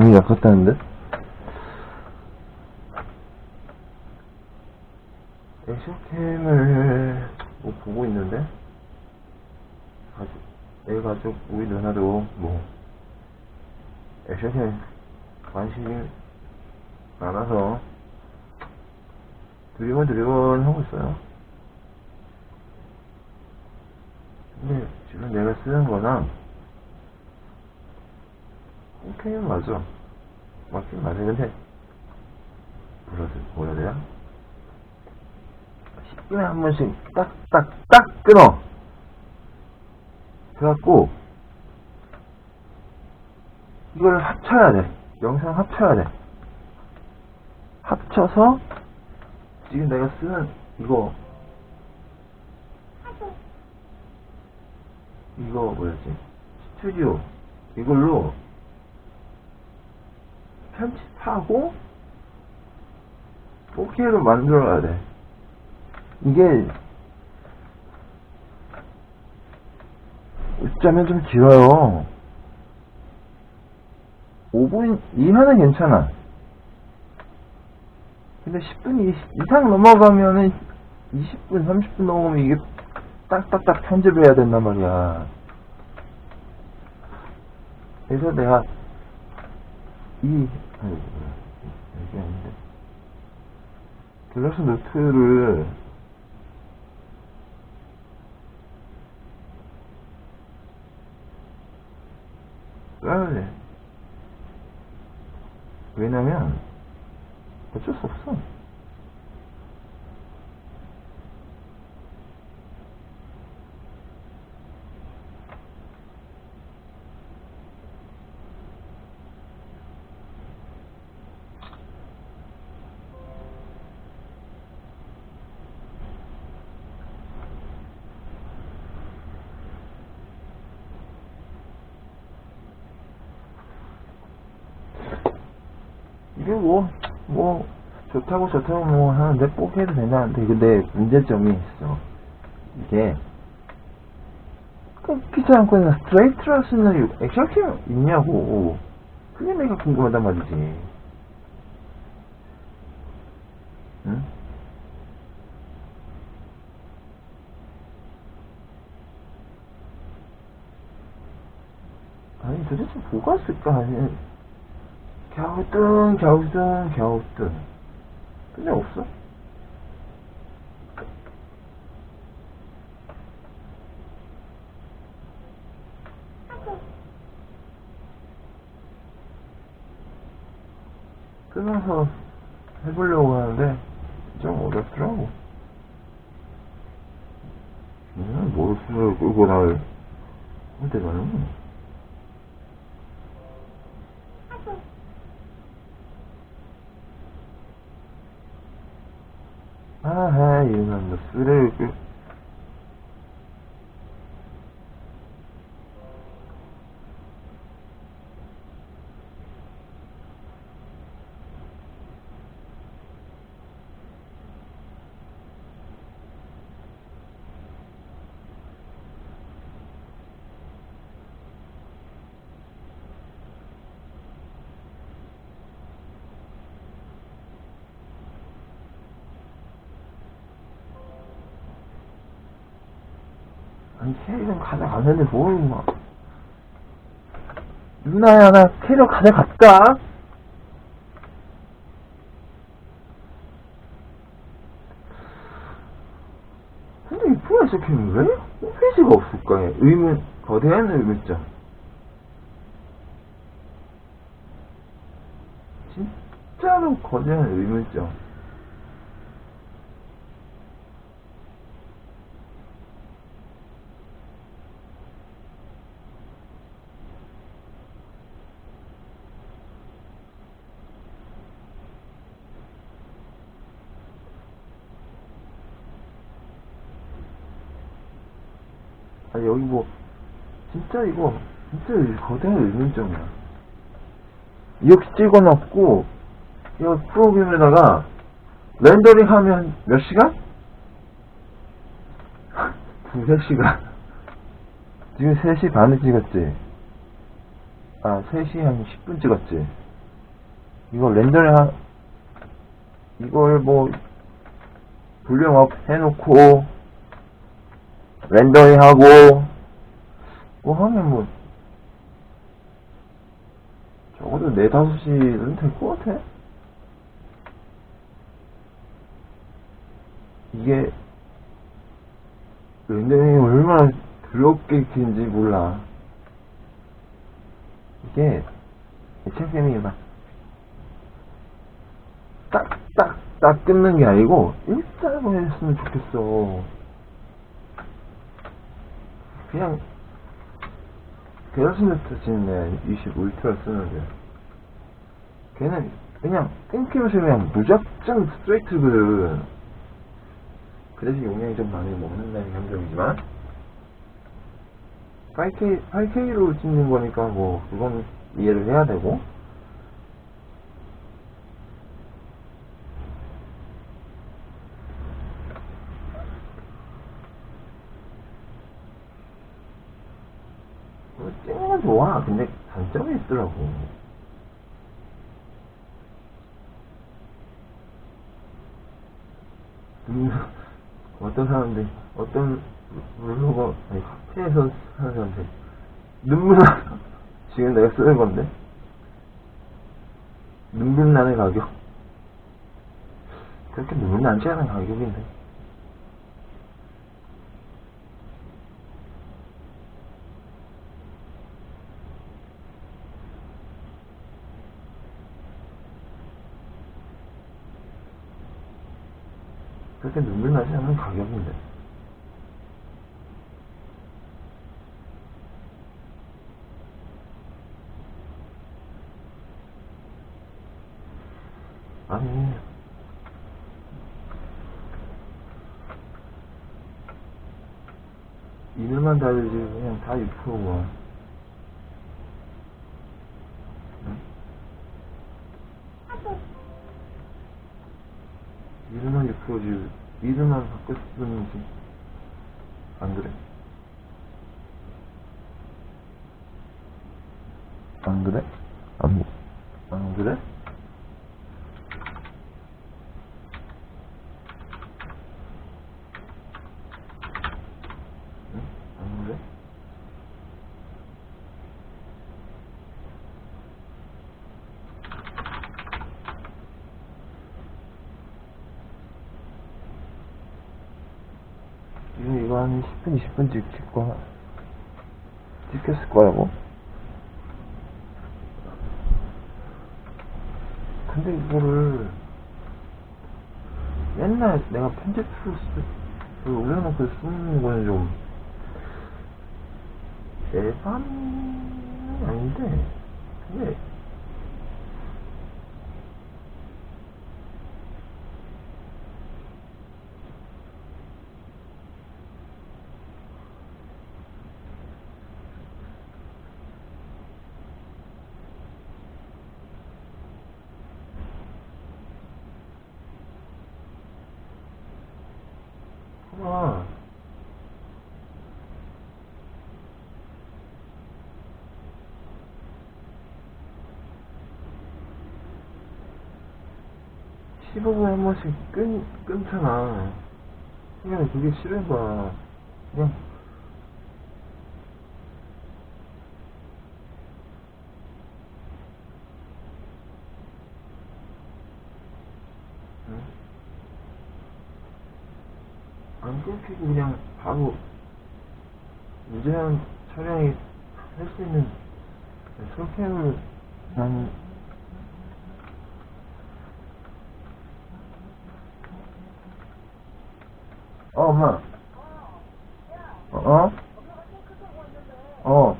감이 약했다는데? 액션캠을 뭐 보고 있는데? 애 가족, 우리 누나도 뭐, 액션캠 관심이 많아서 두리번 두리번 하고 있어요. 근데 지금 내가 쓰는 거는 오케이는 맞아. 맞긴 맞아. 근데 뭐라, 뭐라 해야 돼요? 10분에 한 번씩 딱, 딱, 딱 끊어. 그래갖고, 이걸 합쳐야 돼. 영상 합쳐야 돼. 합쳐서, 지금 내가 쓰는 이거, 이거 뭐였지? 스튜디오. 이걸로 편집하고, 4K로 만들어야 돼. 이게 어쩌면 좀 길어요. 5분 이하는 괜찮아. 근데 10분 이상 넘어가면은 20분, 30분 넘어가면 이게 딱딱딱 편집해야 된단 말이야. 그래서 내가 이 뭐야 이게 아닌데 갤럭시 노트를 써야 돼. 왜냐면, 어쩔 수 없어. 이게 뭐, 뭐, 좋다고 좋다고 뭐 하는데 꼭 해도 된다는데, 근데 문제점이 있어. 이게, 끊기지 않고 그냥 스트레이트로 할 수 있는 액션캠 있냐고. 그게 내가 궁금하단 말이지. 응? 아니, 도대체 뭐가 있을까? 아니, 갸우뚱, 갸우뚱, 갸우뚱. 근데 없어. 끊어서 해보려고 하는데 좀 어렵더라고. 그냥 뭘 쓰려 끌고 날할 때가는 아하 이놈 뭐 쓰레기 아니 캐릭은 가져갔는데 뭘 막. 누나야 나 캐릭 가져갔다. 근데 이 플라스 캠은 왜 홈페이지가 없을까 의문 거대한 의문점 진짜로 거대한 의문점 아 여기 뭐 진짜 이거 진짜 거대한 의문점이야. 이렇게 찍어놓고 이 프로그램에다가 렌더링 하면 몇 시간? 두세 시간. 지금 3시 반에 찍었지? 아 3시 한 10분 찍었지? 이거 렌더링 하, 이걸 뭐, 불령업 해놓고, 렌더링 하고, 뭐 하면 뭐, 적어도 4, 5시는 될 것 같아. 이게, 렌더링이 얼마나 더럽게 긴지 몰라. 이게, 책쌤이 막, 딱, 딱, 딱 끊는 게 아니고, 일자로 했으면 좋겠어. 그냥, 게라스네트 치는데, 20 울트라 쓰는데. 걔는, 그냥, 끊기면서 그냥 무작정 스트레이트거든. 그 대신 용량이 좀 많이 먹는다는 감정이지만, 8K, 8K로 찍는 거니까 뭐, 그건 이해를 해야 되고, 뭐 찍는 건 좋아. 근데 단점이 있더라고. 음, 어떤 사람들, 어떤 블로거, 아니, 카페에서 하는 사람들, 눈물 나, 지금 내가 쓰는 건데? 눈물 나는 가격. 그렇게 눈물 나지 않은 가격인데. 그렇게 눈물 나지 않은 가격인데. 아니, 이늘만 달지 그냥 다 6%가. 이늘만 6%지. 이늘만 바꿨으면지. 안 그래? 안 그래? 안, 안 그래? 응? 안 그래? 지금 이거 한 10분, 20분 찍힐 거야. 찍혔을 거라고. 근데 이거를 맨날 내가 편집으로 쓰, 그 올려놓고 쓰는 거는 좀 에반은 아닌데 근데 봐봐 십오분한 번씩 끊, 끊잖아. 그냥 그게 싫어봐 그냥 응? 안 끊기고 그냥 바로 무제한 촬영이 할 수 있는 솔캠을 나는 어 엄마 어? 어? 어?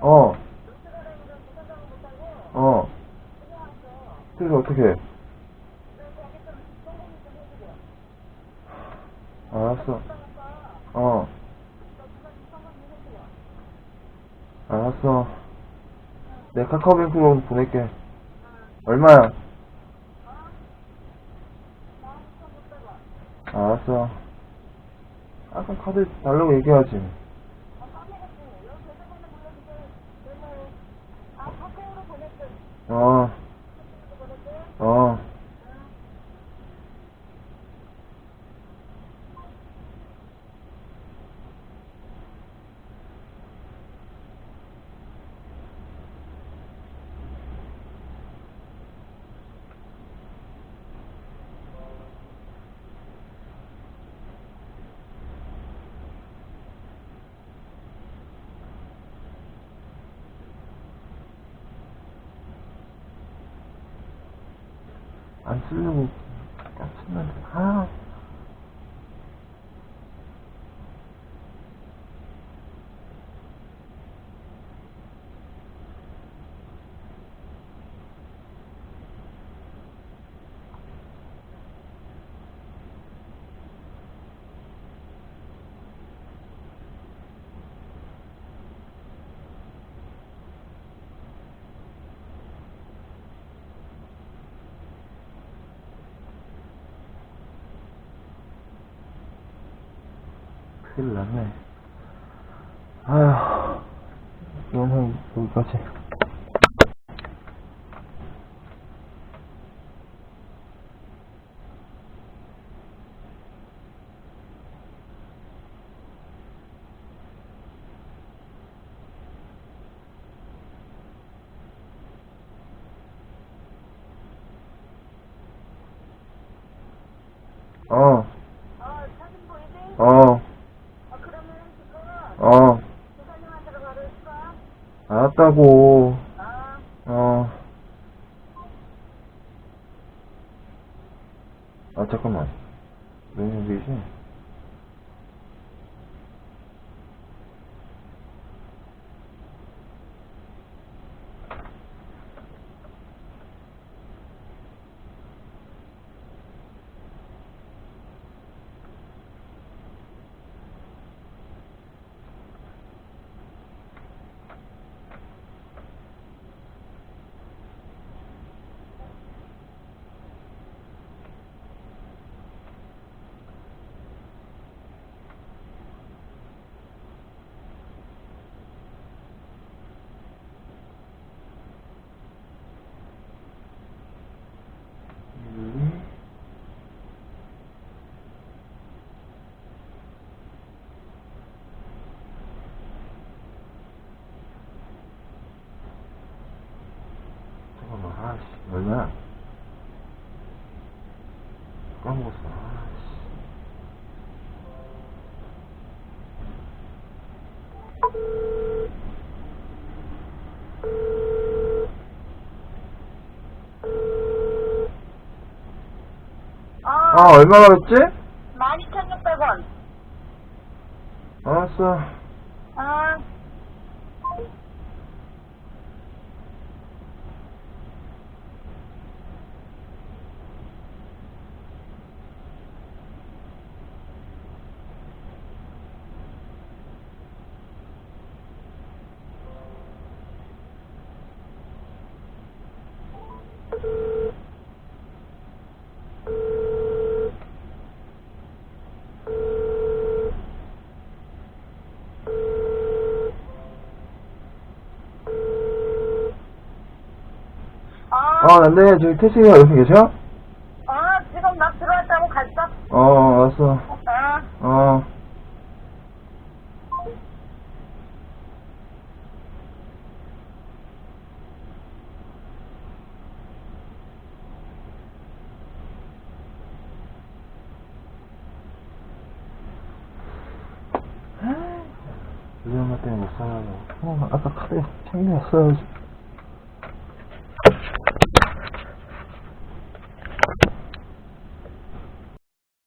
어? 어? 그래서 어떻게 해? 알았어. 어. 알았어. 내 카카오뱅크로 보낼게. 얼마야? 알았어. 아까 카드 달라고 얘기하지. 어. 어. 안 쓰려고 깜짝는데 아. 큰일 났네. 아휴, 영상 여기까지. 어, 어, 사진 보이지? 어, 어, 그러면 지금 어, 부사님한테로 가고 있어? 알았다고. 아, 어. 아, 잠깐만. 몇 년이지? 음. 잠깐만, 아씨, 얼마야? 까먹었어, 아씨. 어, 아, 얼마 받았지? 12,600원. 알았어. 아, 어, 어, 난데, 저기 태식이가 여기 계셔? 어, 지금 막 들어왔다고 갔어? 어, 알았어. 어, 어. 위험할 때는 못 살아요. 어, 아까 카드 챙겨왔어야지.